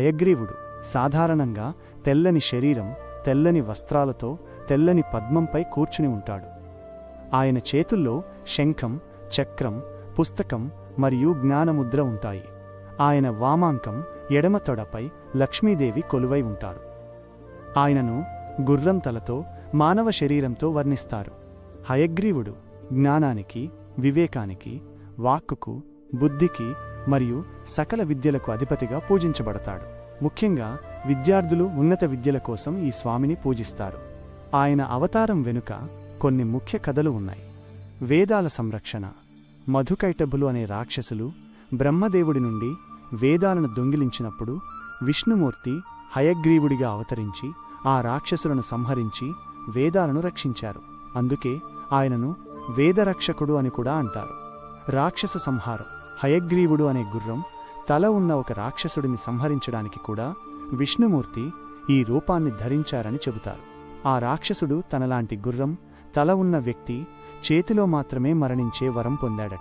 హయగ్రీవుడు సాధారణంగా తెల్లని శరీరం తెల్లని వస్త్రాలతో తెల్లని పద్మంపై కూర్చుని ఉంటాడు. ఆయన చేతుల్లో శంఖం చక్రం పుస్తకం మరియు జ్ఞానముద్ర ఉంటాయి. ఆయన వామాంకం ఎడమ తొడపై లక్ష్మీదేవి కొలువై ఉంటారు. ఆయనను గుర్రం తలతో మానవ శరీరంతో వర్ణిస్తారు. హయగ్రీవుడు జ్ఞానానికి వివేకానికి వాక్కుకు బుద్ధికి మరియు సకల విద్యలకు అధిపతిగా పూజించబడతాడు. ముఖ్యంగా విద్యార్థులు ఉన్నత విద్యల కోసం ఈ స్వామిని పూజిస్తారు. ఆయన అవతారం వెనుక కొన్ని ముఖ్య కథలు ఉన్నాయి. వేదాల సంరక్షణ మధుకైటభులు అనే రాక్షసులు బ్రహ్మదేవుడి నుండి వేదాలను దొంగిలించినప్పుడు విష్ణుమూర్తి హయగ్రీవుడిగా అవతరించి ఆ రాక్షసులను సంహరించి వేదాలను రక్షించారు. అందుకే ఆయనను వేదరక్షకుడు అని కూడా అంటారు. రాక్షస సంహారం. హయగ్రీవుడు అనే గుర్రం తల ఉన్న ఒక రాక్షసుడిని సంహరించడానికి కూడా విష్ణుమూర్తి ఈ రూపాన్ని ధరించారని చెబుతారు. ఆ రాక్షసుడు తనలాంటి గుర్రం తల ఉన్న వ్యక్తి చేతిలో మాత్రమే మరణించే వరం పొందాడట.